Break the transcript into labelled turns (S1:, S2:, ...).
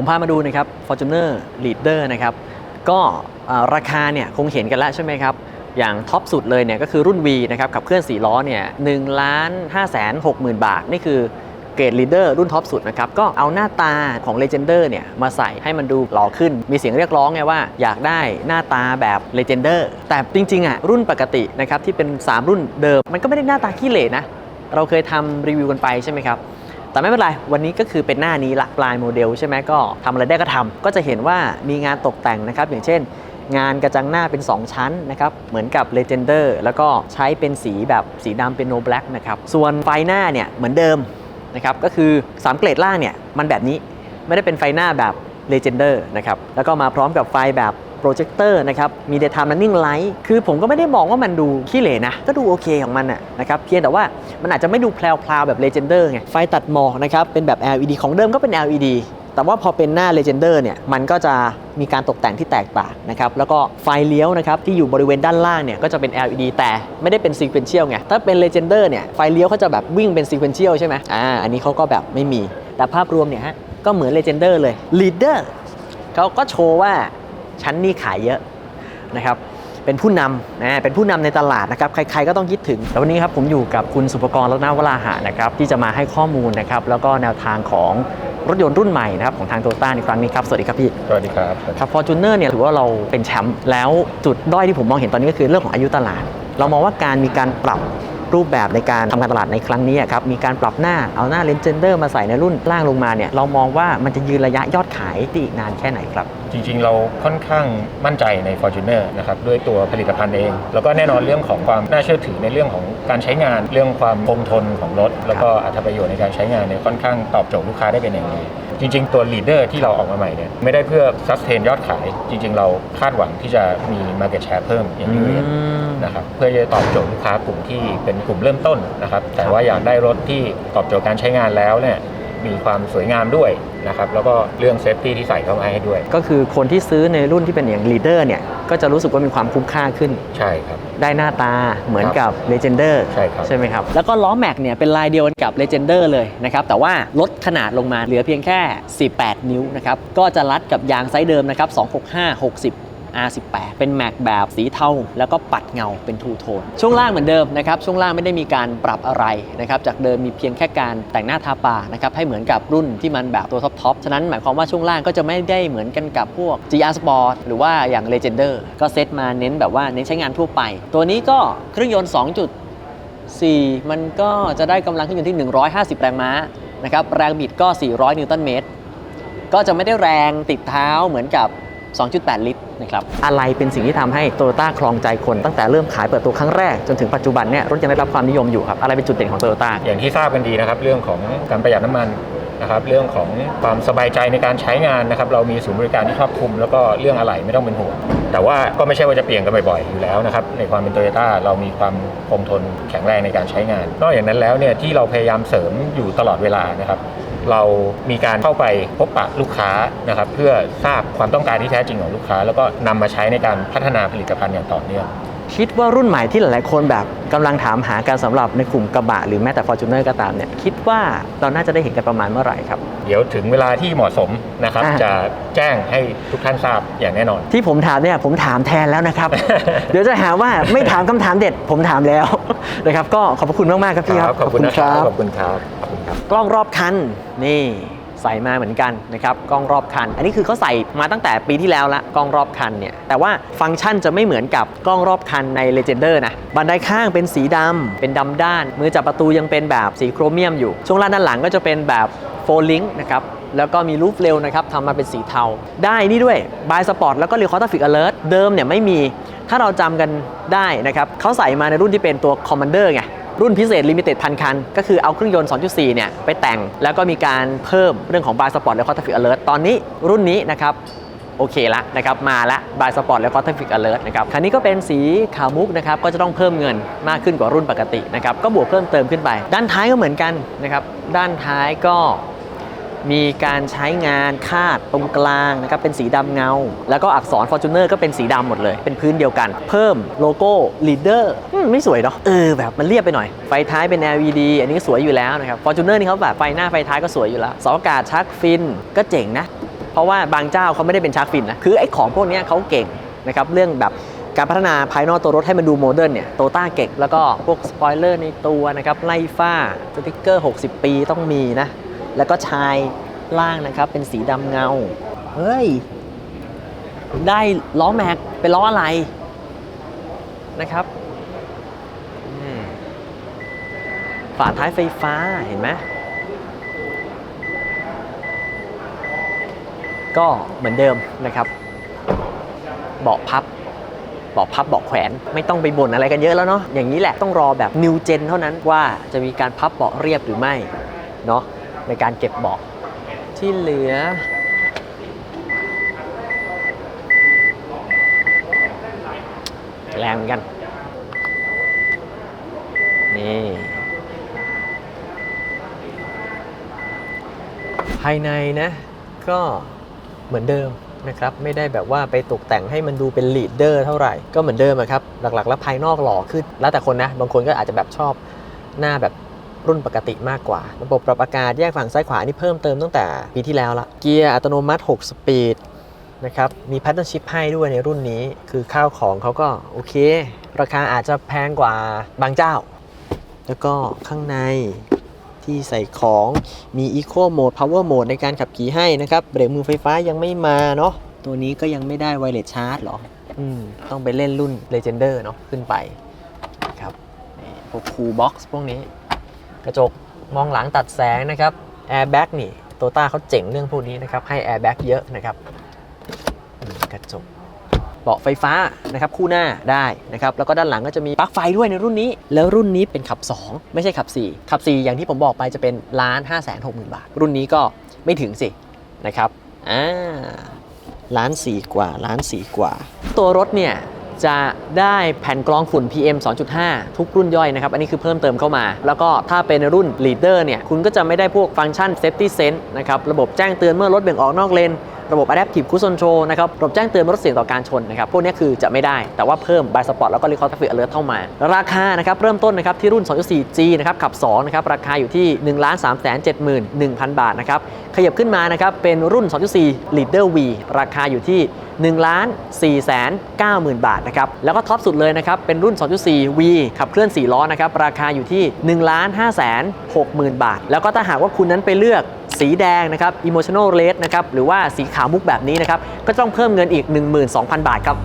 S1: ผมพามาดูนะครับ Fortuner Leader นะครับ ก็ราคาเนี่ยคงเห็นกันแล้วใช่ไหมครับ อย่างท็อปสุดเลยเนี่ยก็คือรุ่น V นะครับขับเคลื่อน 4 ล้อเนี่ย1ล้าน5แสน6หมื่นบาท นี่คือเกรด Leader รุ่นท็อปสุดนะครับ ก็เอาหน้าตาของ Legender เนี่ยมาใส่ให้มันดูหล่อขึ้น มีเสียงเรียกร้องไงว่าอยากได้หน้าตาแบบ Legender แต่จริงๆอะรุ่นปกตินะครับที่เป็น 3 รุ่นเดิม มันก็ไม่ได้หน้าตาขี้เหร่นะเราเคยทำรีวิวกันไปใช่ไหมครับ แต่ไม่เป็นไร วันนี้ก็คือเป็นหน้านี้ละปลายโมเดลใช่ไหมก็ทำอะไรได้ก็ทำก็จะเห็นว่ามีงานตกแต่งนะครับ อย่างเช่น งานกระจังหน้าเป็น 2 ชั้นนะครับ เหมือนกับ Legender แล้วก็ใช้เป็นสีแบบสีดำเป็น No Black นะครับ ส่วนไฟหน้าเนี่ยเหมือนเดิมนะครับ ก็คือ 3 เกรดล่างเนี่ยมันแบบนี้ ไม่ได้เป็นไฟหน้าแบบ Legender นะครับ แล้วก็มาพร้อมกับไฟแบบ โปรเจคเตอร์นะครับมี Daytime Running Light คือผมก็ไม่ได้มองว่ามันดูขี้เหร่นะ ก็ดูโอเคของมันอะนะครับเพียงแต่ว่ามันอาจจะไม่ดูแพลวๆแบบ Legender ไงไฟตัดหมอกนะครับเป็นแบบ LED ของเดิมก็เป็น LED แต่ว่าพอเป็นหน้า Legender เนี่ยมันก็จะมีการตกแต่งที่แตกต่างนะครับแล้วก็ไฟเลี้ยวนะครับที่อยู่บริเวณด้านล่างเนี่ยก็จะเป็น LED แต่ไม่ได้เป็น Sequential ไงถ้าเป็น Legender เนี่ยไฟเลี้ยวเขาจะแบบวิ่งเป็น Sequential ใช่ไหมอ่าอันนี้เขาก็แบบไม่มีแต่ภาพรวมเนี่ยฮะก็เหมือน Legender เลย Leader เขาก็โชว์ว่า ชั้นนี่ขายเยอะนะครับเป็นผู้นำนะเป็นผู้นำในตลาดนะครับใครๆก็ต้องคิดถึงแล้ววันนี้ครับผมอยู่กับคุณสุภกรรัตนวราหะนะครับที่จะมาให้ข้อมูลนะครับแล้วก็แนวทางของรถยนต์รุ่นใหม่นะครับของทางโตต้าในครั้งนี้ครับ สวัสดีครับพี่
S2: สวัสดีครับ
S1: ครับ Fortuner เนี่ยถือว่าเราเป็นแชมป์แล้วจุดด้อยที่ผมมองเห็นตอนนี้ก็คือเรื่องของอายุตลาด เรามองว่าการมีการปรับ รูปแบบในการทำการตลาดในครั้งนี้ครับมีการปรับหน้าเอาหน้าเลนเจนเดอร์มาใส่ในรุ่นล่างลงมาเนี่ยเรามองว่ามันจะยืนระยะยอดขายได้อีกนานแค่ไหนครับ
S2: จริง ๆ เราค่อนข้างมั่นใจใน Fortuner นะครับด้วยตัวผลิตภัณฑ์เอง แล้วก็แน่นอนเรื่องของความน่าเชื่อถือในเรื่องของการใช้งาน เรื่องความคงทนของรถ แล้วก็อัตประโยชน์ในการใช้งานเนี่ยค่อนข้างตอบโจทย์ลูกค้าได้เป็นอย่างดี จริง ๆ ตัว leader ที่เราออกมาใหม่เนี่ยไม่ได้เพื่อ sustain ยอดขาย จริง ๆ เราคาดหวังที่จะมี market share เพิ่มอย่างที่เรียนนะครับเพื่อจะตอบโจทย์ลูกค้ากลุ่มที่เป็นกลุ่มเริ่มต้นนะครับแต่ว่าอยากได้รถที่ตอบโจทย์การใช้งานแล้วเนี่ย มีความสวยงามด้วยนะครับแล้วก็เรื่องเซฟตี้ที่ใส่เข้ามาให้ด้วย
S1: ก็คือคนที่ซื้อในรุ่นที่เป็นอย่าง leader เนี่ยก็จะรู้สึกว่ามีความคุ้มค่าขึ้น
S2: ใช่ครับ
S1: ได้หน้าตาเหมือนกับ legender
S2: ใช่ครับ
S1: ใช่ไหมครับ แล้วก็ล้อแม็กเนี่ยเป็นลายเดียวกันกับ legender เลยนะครับ แต่ว่าลดขนาดลงมาเหลือเพียงแค่ 18 นิ้วนะครับ ก็จะรัดกับยางไซส์เดิมนะครับ 265 60 R18 เป็นแม็กแบบสีเทาแล้วก็ปัดเงาเป็นทูโทน ช่วงล่างเหมือนเดิมนะครับ ช่วงล่างไม่ได้มีการปรับอะไรนะครับ จากเดิมมีเพียงแค่การแต่งหน้าทาปานะครับ ให้เหมือนกับรุ่นที่มันแบบตัวท็อปๆฉะนั้นหมายความว่าช่วงล่างก็จะไม่ได้เหมือนกันกับพวก GR Sport หรือว่าอย่าง Legender ก็เซตมาเน้นแบบว่าเน้นใช้งานทั่วไป ตัวนี้ก็เครื่องยนต์ 2.4 มันก็จะได้กำลังเครื่องยนต์ที่ 150 แรงม้านะครับ แรงบิดก็ 400 นิวตันเมตร ก็จะไม่ได้แรงติดเท้าเหมือนกับ 2.8 ลิตรนะครับอะไรเป็นสิ่งที่ทำให้โตโยต้าครองใจคนตั้งแต่เริ่มขายเปิดตัวครั้งแรก จนถึงปัจจุบันเนี่ยรถยังได้รับความนิยมอยู่ครับอะไรเป็นจุดเด่นของโตโยต้า
S2: อย่างที่ทราบกันดีนะครับเรื่องของการประหยัดน้ำมันนะครับเรื่องของความสบายใจในการใช้งานนะครับเรามีศูนย์บริการที่ครอบคลุม แล้วก็เรื่องอะไหล่ไม่ต้องเป็นห่วงแต่ว่าก็ไม่ใช่ว่าจะเปลี่ยนกันบ่อยๆอยู่แล้วนะครับในความเป็นโตโยต้าเรามีความคงทนแข็งแรงในการใช้งาน นอกจากนั้นแล้วเนี่ยที่เราพยายามเสริมอยู่ตลอดเวลานะครับ เรามีการเข้าไปพบปะลูกค้านะครับเพื่อทราบความต้องการที่แท้จริงของลูกค้า แล้วก็นำมาใช้ในการพัฒนาผลิตภัณฑ์อย่างต่อเนื่อง
S1: คิดว่ารุ่นใหม่ที่หลายๆคนแบบกำลังถามหาการสำหรับในกลุ่มกระบะหรือแม้แต่ Fortuner ก็ตามเนี่ยคิดว่าเราน่าจะได้เห็นกันประมาณเมื่อไหร่ครับ
S2: เดี๋ยวถึงเวลาที่เหมาะสมนะครับ
S1: อ่า
S2: จะแจ้งให้ทุกท่านทราบอย่างแน่นอน
S1: ที่ผมถามเนี่ยผมถามแทนแล้วนะครับ เดี๋ยวจะหาว่าไม่ถามคำถามเด็ดผมถามแล้วนะครับ ก็ขอบพระคุณมากๆครับพี่ครับ
S2: ขอบคุณนะครับขอบคุณครับขอบคุณครับ
S1: กล้องรอบคันนี่ใส่มาเหมือนกันนะครับกล้องรอบคัน อันนี้คือเขาใส่มาตั้งแต่ปีที่แล้วละกล้องรอบคันเนี่ยแต่ว่าฟังก์ชันจะไม่เหมือนกับกล้องรอบคันใน Legender นะบันไดข้างเป็นสีดำเป็นดำด้าน มือจับประตูยังเป็นแบบสีโครเมียมอยู่ ช่วงล่างด้านหลังก็จะเป็นแบบโฟลิงนะครับแล้วก็มีรูปเร็วนะครับทำมาเป็นสีเทา ได้นี่ด้วยบายสปอร์ตแล้วก็เรีย c อ r ฟิกอ Alert เดิมเนี่ยไม่มีถ้าเราจำกันได้นะครับเขาใส่มาในรุ่นที่เป็นตัว Commander ไง รุ่นพิเศษลิมิเต็ดพันคัน ก็คือเอาเครื่องยนต์ 2.4 เนี่ย ไปแต่ง แล้วก็มีการเพิ่มเรื่องของบายสปอร์ตและคอร์ทฟิกอเลอร์ตอนนี้รุ่นนี้นะครับโอเคละนะครับมาละบายสปอร์ตและคอร์ทฟิกอเลอร์นะครับคันนี้ก็เป็นสีขาวมุกนะครับก็จะต้องเพิ่มเงินมากขึ้นกว่ารุ่นปกตินะครับก็บวกเพิ่มเติมขึ้นไป ด้านท้ายก็เหมือนกันนะครับด้านท้ายก็ มีการใช้งานคาดตรงกลางนะครับเป็นสีดำเงา แล้วก็อักษร Fortuner ก็เป็นสีดำหมดเลย เป็นพื้นเดียวกัน เพิ่มโลโก้ Leader อืมไม่สวยเนาะเออแบบมันเรียบไปหน่อย ไฟท้ายเป็น LED อันนี้สวยอยู่แล้วนะครับ Fortuner นี่เขาแบบไฟหน้าไฟท้ายก็สวยอยู่แล้วสอากาศชักฟินก็เจ๋งนะ เพราะว่าบางเจ้าเขาไม่ได้เป็นชาร์กฟินนะคือไอ้ของพวกนี้เขาเก่งนะครับเรื่องแบบการพัฒนาภายนอกตัวรถให้มันดูโมเดิร์นเนี่ยโตต้าเก่งแล้วก็พวกสปอยเลอร์ในตัวนะครับไล่ฝ้าสติกเกอร์ 60 ปีต้องมีนะ แล้วก็ชายล่างนะครับเป็นสีดำเงา เฮ้ย ได้ล้อแม็กเป็นล้ออะไรนะครับฝาท้ายไฟฟ้าเห็นไหมก็เหมือนเดิมนะครับ เบาะพับเบาะพับเบาะแขวนไม่ต้องไปบ่นอะไรกันเยอะแล้วเนาะอย่างนี้แหละต้องรอแบบ New Gen เท่านั้นว่าจะมีการพับเบาะเรียบหรือไม่เนาะ ในการเก็บเบาะที่เหลือ แรงเหมือนกัน นี่ภายในนะก็เหมือนเดิมนะครับไม่ได้แบบว่าไปตกแต่งให้มันดูเป็นลีดเดอร์เท่าไหร่ก็เหมือนเดิมครับหลักๆ แล้วภายนอกหล่อขึ้นแล้วแต่คนนะ บางคนก็อาจจะแบบชอบหน้าแบบ รุ่นปกติมากกว่า ระบบปรับอากาศแยกฝั่งซ้ายขวานี่เพิ่มเติมตั้งแต่ปีที่แล้วละเกียร์อัตโนมัติ 6 สปีดนะครับมี Pattern Shift ให้ด้วยในรุ่นนี้คือข้าวของเขาก็โอเค ราคาอาจจะแพงกว่าบางเจ้า แล้วก็ข้างในที่ใส่ของมี Eco Mode Power Mode ในการขับขี่ให้นะครับเบรกมือไฟฟ้ายังไม่มาเนาะตัวนี้ก็ยังไม่ได้ Wireless Charge หรออืมต้องไปเล่นรุ่น Legender เนาะขึ้นไปนะครับนี่พวก Cool Box พวกนี้ กระจกมองหลังตัดแสงนะครับ Airbag นี่โตต้าเขาเจ๋งเรื่องพวกนี้นะครับ ให้ Airbag เยอะนะครับกระจกเบาะไฟฟ้านะครับคู่หน้าได้นะครับแล้วก็ด้านหลังก็จะมีปลั๊กไฟด้วยในรุ่นนี้ แล้วรุ่นนี้เป็นขับ 2 ไม่ใช่ขับ 4 ขับ 4 อย่างที่ผมบอกไปจะเป็นล้านห้าแสนหกหมื่นบาท รุ่นนี้ก็ไม่ถึงสินะครับอ่าล้านสี่กว่าล้านสี่กว่า ตัวรถเนี่ย จะได้แผ่นกรองฝุ่น PM 2.5 ทุกรุ่นย่อยนะครับ อันนี้คือเพิ่มเติมเข้ามา แล้วก็ถ้าเป็นรุ่น Leader เนี่ย คุณก็จะไม่ได้พวกฟังก์ชัน Safety Sense นะครับ ระบบแจ้งเตือนเมื่อรถเบี่ยงออกนอกเลน ระบบ Adaptive Cruise Control นะครับ ระบบแจ้งเตือนเมื่อรถเสี่ยงต่อการชนนะครับ พวกนี้คือจะไม่ได้ แต่ว่าเพิ่ม By Spot แล้วก็ Record Traffic Alert เข้ามา ราคานะครับเริ่มต้นนะครับที่รุ่น 2.4G นะครับขับ2นะครับราคาอยู่ที่ 1 3 7 1 0 0 0 บาทนะครับขยับขึ้นมานะครับเป็นรุ่น 2.4 Leader V ราคาอยู่ที่ 1 4 9 0 0 0 0บาทนะครับแล้วก็ท็อปสุดเลยนะครับเป็นรุ่น 2.4 V ขับเคลื่อน 4 ล้อนะครับราคาอยู่ที่1 5 6 0 0 0 0บาท แล้วก็ถ้าหากว่าคุณนั้นไปเลือกสีแดงนะครับ Emotional Red นะครับหรือว่าสีขาวมุกแบบนี้นะครับก็ต้องเพิ่มเงินอีก 12,000 บาทครับ